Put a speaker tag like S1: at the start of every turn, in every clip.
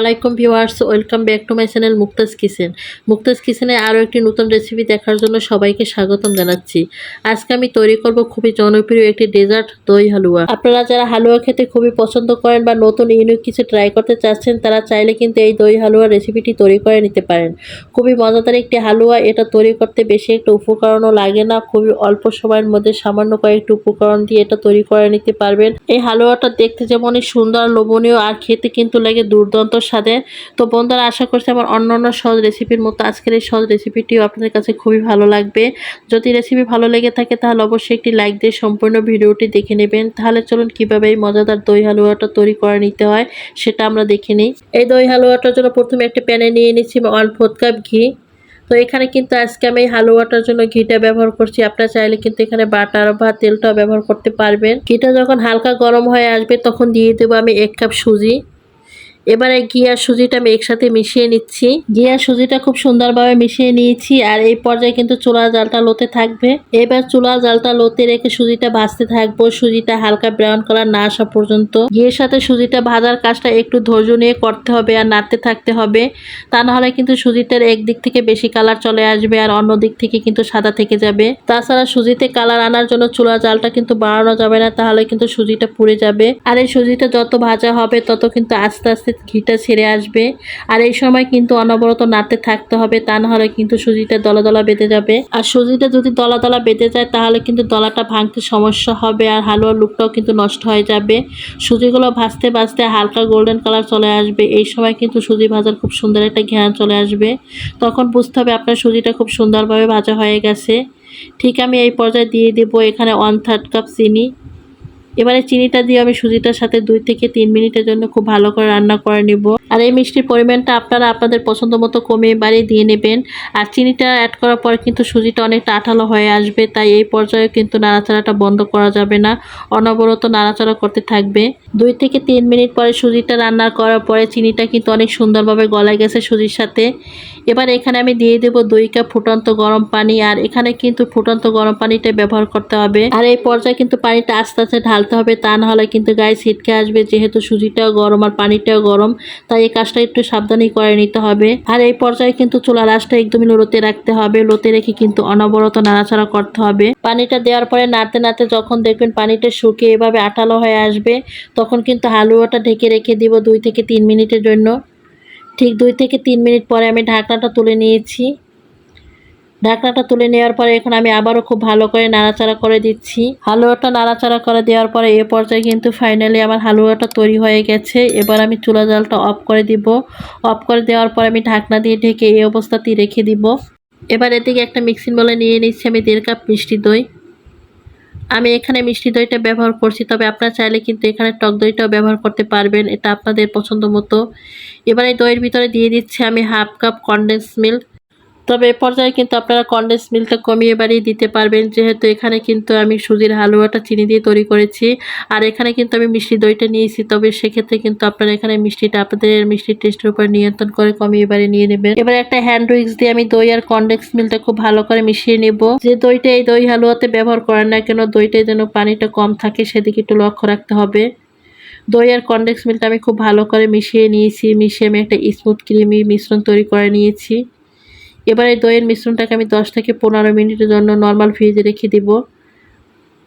S1: আলাইকুম viewers, welcome back to my channel Mukta's kitchen. Mukta's কিচেনে আরও একটি নতুন রেসিপি দেখার জন্য সবাইকে স্বাগতম জানাচ্ছি। আজকে আমি তৈরি করব খুবই জনপ্রিয় একটি ডেজার্ট দই হালুয়া। আপনারা যারা হালুয়া খেতে খুবই পছন্দ করেন বা নতুন ইউনিক কিছু ট্রাই করতে চাচ্ছেন, তারা চাইলে কিন্তু এই দই হালুয়া রেসিপিটি তৈরি করে নিতে পারেন। খুবই মজাদার একটি হালুয়া, এটা তৈরি করতে বেশি একটা উপকরণও লাগে না, খুবই অল্প সময়ের মধ্যে সামান্য কয়েকটি উপকরণ দিয়ে এটা তৈরি করে নিতে পারবেন। এই হালুয়াটা দেখতে যেমনই সুন্দর, লোভনীয় আর খেতে কিন্তু লাগে দুর্দান্ত স্বাদে তো বন্ধুরা, আশা করছি আমার অন্য অন্য সহজ রেসিপির মতো আজকের এই সহজ রেসিপিটিও আপনাদের কাছে খুবই ভালো লাগবে। যদি রেসিপি ভালো লেগে থাকে, তাহলে অবশ্যই একটি লাইক দিয়ে সম্পূর্ণ ভিডিওটি দেখে নেবেন। তাহলে চলুন কীভাবে এই মজাদার দই হালুয়াটা তৈরি করে নিতে হয়, সেটা আমরা দেখে নিই। এই দই হালুয়াটার জন্য প্রথমে একটি প্যানে নিয়ে নিচ্ছি ওয়ান ফোর্থ কাপ ঘি। তো এখানে কিন্তু আজকে আমি হালুয়াটার জন্য ঘিটা ব্যবহার করছি। আপনারা চাইলে কিন্তু এখানে বাটার বা তেলটাও ব্যবহার করতে পারবেন। ঘিটা যখন হালকা গরম হয়ে আসবে, তখন দিয়ে দেবো আমি এক কাপ সুজি। এবারে ঘি সুজিটা আমি একসাথে মিশিয়ে নিচ্ছি। ঘি সুজিটা খুব সুন্দরভাবে মিশিয়ে নিয়েছি আর এই পর্যায়ে কিন্তু চুলা জালটা লোতে থাকবে। এবার চুলা জালটা লোতে রেখে সুজিটা ভাজতে থাকব। সুজিটা হালকা ব্রাউন কালার না আসা পর্যন্ত। ঘিয়ের সাথে সুজিটা ভাজার কাজটা একটু ধৈর্য নিয়ে করতে হবে আর নাড়তে থাকতে হবে। তা নাহলে কিন্তু সুজিটার একদিক থেকে বেশি কালার চলে আসবে আর অন্য দিক থেকে কিন্তু সাদা থেকে যাবে। তাছাড়া সুজিতে কালার আনার জন্য চুলা জালটা কিন্তু বাড়ানো যাবে না, তাহলে কিন্তু সুজিটা পুড়ে যাবে। আর এই সুজিটা যত ভাজা হবে তত কিন্তু আস্তে আস্তে ঘিটা ছেড়ে আসবে। আর এই সময় কিন্তু অনবরত নাড়তে থাকতে হবে, তা না হলে কিন্তু সুজিটা দলা দলা বেঁধে যাবে। আর সুজিটা যদি দলা দলা বেঁধে যায়, তাহলে কিন্তু দলাটা ভাঙতে সমস্যা হবে, আর হালুয়ার লুকটাও কিন্তু নষ্ট হয়ে যাবে। সুজিগুলো ভাজতে ভাজতে হালকা গোল্ডেন কালার চলে আসবে। এই সময় কিন্তু সুজি ভাজার খুব সুন্দর একটা ঘ্রাণ চলে আসবে। তখন বুঝতে হবে আপনার সুজিটা খুব সুন্দরভাবে ভাজা হয়ে গেছে। ঠিক আমি এই পর্যায়ে দিয়ে দেবো এখানে ওয়ান থার্ড কাপ চিনি। এবারে চিনিটা দিয়ে আমি সুজিটার সাথে দুই থেকে তিন মিনিটের জন্য খুব ভালো করে রান্না করে নিব। আর এই মিষ্টির পরিমাণটা আপনারা আপনাদের পছন্দ মতো কমিয়ে বাড়িয়ে দিয়ে নেবেন। আর চিনিটা অ্যাড করার পর কিন্তু সুজিটা অনেকটা আঠালো হয়ে আসবে, তাই এই পর্যায়ে কিন্তু নাড়াচাড়াটা বন্ধ করা যাবে না। অনবরত নাড়াচাড়া করতে থাকবে। দুই থেকে তিন মিনিট পরে সুজিটা রান্না করার পরে চিনিটা কিন্তু অনেক সুন্দরভাবে গলায় গেছে সুজির সাথে। এবার এখানে আমি দিয়ে দেব দুই কাপ ফুটন্ত গরম পানি, আর এখানে কিন্তু ফুটন্ত গরম পানিটা ব্যবহার করতে হবে। আর এই পর্যায়ে কিন্তু পানিটা আস্তে আস্তে ঢালতে হবে তা না হলে কিন্তু গায়ে ছিটকে আসবে। যেহেতু সুজিটাও গরম আর পানিটাও গরম, তাই এই কাজটা একটু সাবধানেই করে নিতে হবে। আর এই পর্যায়ে কিন্তু চুলা রাসটা একদমই লোতে রাখতে হবে। লোতে রেখে কিন্তু অনবরত নাড়াচাড়া করতে হবে। পানিটা দেওয়ার পরে নাড়তে নাড়তে যখন দেখবেন পানিটা শুকিয়ে এভাবে আটালো হয়ে আসবে, তখন কিন্তু হালুয়াটা ঢেকে রেখে দিব দুই থেকে তিন মিনিটের জন্য। ঠিক দুই থেকে তিন মিনিট পরে আমি ঢাকনাটা তুলে নিয়েছি। ঢাকনাটা তুলে নেওয়ার পরে এখন আমি আবারও খুব ভালো করে নাড়াচাড়া করে দিচ্ছি। হালুয়াটা নাড়াচাড়া করে দেওয়ার পরে এ পর্যায়ে কিন্তু ফাইনালি আমার হালুয়াটা তৈরি হয়ে গেছে। এবার আমি চুলা জালটা অফ করে দিব। অফ করে দেওয়ার পর আমি ঢাকনা দিয়ে ঢেকে এই অবস্থাতেই রেখে দিব। এবার এদিকে একটা মিক্সিং বলে নিয়ে নিচ্ছি আমি দেড় কাপ মিষ্টি দই। আমি এখানে মিষ্টি দইটা ব্যবহার করছি, তবে আপনারা চাইলে কিন্তু এখানে টক দইটাও ব্যবহার করতে পারবেন, এটা আপনাদের পছন্দ মতো। এবার এই দইয়ের ভিতরে দিয়ে দিচ্ছি আমি হাফ কাপ কনডেন্স মিল্ক তবে এ পর্যায়ে কিন্তু আপনারা কনডেন্স মিল্কটা কমিয়ে বাড়িয়ে দিতে পারবেন। যেহেতু এখানে কিন্তু আমি সুজির হালুয়াটা চিনি দিয়ে তৈরি করেছি। আর এখানে কিন্তু আমি মিষ্টি দইটা নিয়েছি। তবে সেক্ষেত্রে কিন্তু আপনারা এখানে মিষ্টিটা আপনাদের মিষ্টির টেস্টের উপর নিয়ন্ত্রণ করে কমিয়ে বাড়িয়ে নিয়ে নেবেন। এবার একটা হ্যান্ড উইক্স দিয়ে আমি দই আর কনডেন্স মিল্কটা খুব ভালো করে মিশিয়ে নেব। যে দইটা এই দই হালুয়াতে ব্যবহার করেন না কেন, দইটায় যেন পানিটা কম থাকে সেদিকে একটু লক্ষ্য রাখতে হবে। দই আর কনডেন্স মিল্কটা আমি খুব ভালো করে মিশিয়ে নিয়েছি। মিশিয়ে আমি একটা স্মুথ ক্রিমি মিশ্রণ তৈরি করে নিয়েছি। এবার এই দইয়ের মিশ্রণটাকে আমি দশ থেকে পনেরো মিনিটের জন্য নর্মাল ফ্রিজে রেখে দিব।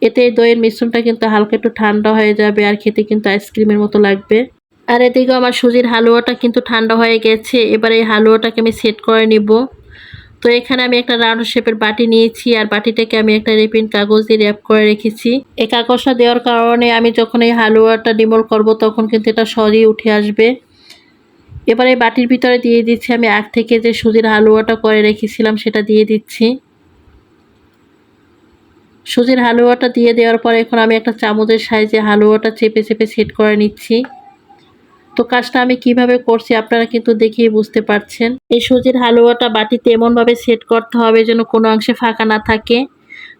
S1: এতে দইয়ের মিশ্রণটা কিন্তু হালকা একটু ঠান্ডা হয়ে যাবে আর খেতে কিন্তু আইসক্রিমের মতো লাগবে। আর এদিকে আমার সুজির হালুয়াটা কিন্তু ঠান্ডা হয়ে গেছে। এবার এই হালুয়াটাকে আমি সেট করে নিব। তো এখানে আমি একটা রাউন্ড শেপের বাটি নিয়েছি আর বাটিটাকে আমি একটা রেপিন কাগজ দিয়ে র্যাপ করে রেখেছি। এই কাগজটা দেওয়ার কারণে আমি যখন এই হালুয়াটা ডিমল করব তখন কিন্তু এটা সহজেই উঠে আসবে। এবারে বাটির ভিতরে দিয়ে দিচ্ছি আমি আগ থেকে যে সুজির হালুয়াটা করে রেখেছিলাম সেটা দিয়ে দিচ্ছি। সুজির হালুয়াটা দিয়ে দেওয়ার পরে এখন আমি একটা চামচের সাইজে হালুয়াটা চেপে চেপে সেট করে নিচ্ছি। তো কাজটা আমি কীভাবে করছি আপনারা কিন্তু দেখিয়ে বুঝতে পারছেন। এই সুজির হালুয়াটা বাটিতে এমনভাবে সেট করতে হবে যেন কোনো অংশে ফাঁকা না থাকে।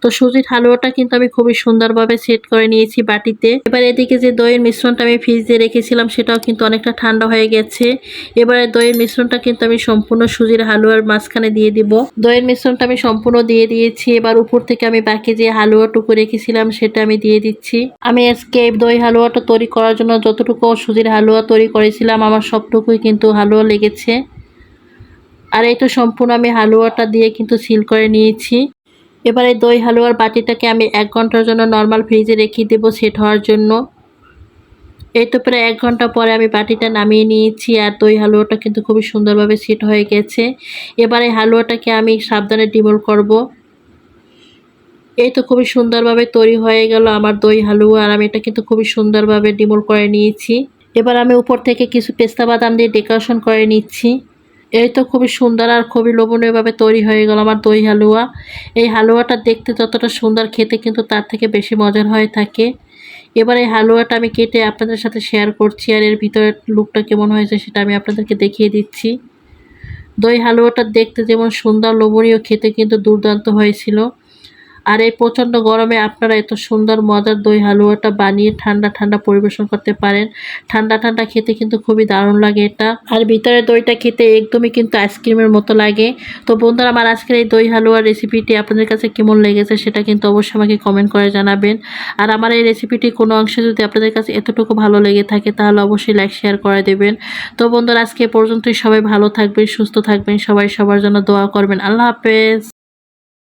S1: তো সুজির হালুয়াটা কিন্তু আমি খুবই সুন্দরভাবে সেট করে নিয়েছি বাটিতে। এবার এদিকে যে দইয়ের মিশ্রণটা আমি ফ্রিজে রেখেছিলাম, সেটাও কিন্তু অনেকটা ঠান্ডা হয়ে গেছে। এবারে দইয়ের মিশ্রণটা কিন্তু আমি সম্পূর্ণ সুজির হালুয়ার মাঝখানে দিয়ে দিব। দইয়ের মিশ্রণটা আমি সম্পূর্ণ দিয়ে দিয়েছি। এবার উপর থেকে আমি বাকি যে হালুয়াটুকু রেখেছিলাম, সেটা আমি দিয়ে দিচ্ছি। আমি আজকে দই হালুয়াটা তৈরি করার জন্য যতটুকু সুজির হালুয়া তৈরি করেছিলাম, আমার সবটুকুই কিন্তু হালুয়া লেগেছে। আর এই তো সম্পূর্ণ আমি হালুয়াটা দিয়ে কিন্তু সিল করে নিয়েছি। এবারে দই, হালুয়ার বাটিটাকে আমি এক ঘণ্টার জন্য নর্মাল ফ্রিজে রেখে দেবো সেট হওয়ার জন্য। এই তো প্রায় এক ঘণ্টা পরে আমি বাটিটা নামিয়ে নিয়েছি আর দই, হালুয়াটা কিন্তু খুবই সুন্দরভাবে সেট হয়ে গেছে। এবারে হালুয়াটাকে আমি সাবধানে ডিমোল করব। এই তো খুবই সুন্দরভাবে তৈরি হয়ে গেল আমার দই, হালুয়া আর আমি এটা কিন্তু খুবই সুন্দরভাবে ডিমোল করে নিয়েছি। এবার আমি উপর থেকে কিছু পেস্তা বাদাম দিয়ে ডেকোরেশন করে নিচ্ছি। এই তো খুবই সুন্দর আর খুবই লোভনীয়ভাবে তৈরি হয়ে গেল আমার দই হালুয়া। এই হালুয়াটা দেখতে যতটা সুন্দর, খেতে কিন্তু তার থেকে বেশি মজার হয়ে থাকে। এবার এই হালুয়াটা আমি কেটে আপনাদের সাথে শেয়ার করছি আর এর ভিতরে লুকটা কেমন হয়েছে সেটা আমি আপনাদেরকে দেখিয়ে দিচ্ছি। দই হালুয়াটা দেখতে যেমন সুন্দর, লোভনীয়, খেতে কিন্তু দুর্দান্ত হয়েছিল। আর এই প্রচণ্ড গরমে আপনারা এত সুন্দর, মজার দই হালুয়াটা বানিয়ে ঠান্ডা ঠান্ডা পরিবেশন করতে পারেন। ঠান্ডা ঠান্ডা খেতে কিন্তু খুবই দারুণ লাগে এটা। আর ভিতরে দইটা খেতে একদমই কিন্তু আইসক্রিমের মতো লাগে। তো বন্ধুরা, আমার আজকের এই দই হালুয়ার রেসিপিটি আপনাদের কাছে কেমন লেগেছে সেটা কিন্তু অবশ্যই আমাকে কমেন্ট করে জানাবেন। আর আমার এই রেসিপিটি কোনো অংশে যদি আপনাদের কাছে এতটুকু ভালো লেগে থাকে, তাহলে অবশ্যই লাইক, শেয়ার করে দেবেন। তো বন্ধুরা, আজকে পর্যন্তই সবাই ভালো থাকবেন, সুস্থ থাকবেন, সবাই সবার জন্য দোয়া করবেন। আল্লাহ হাফেজ।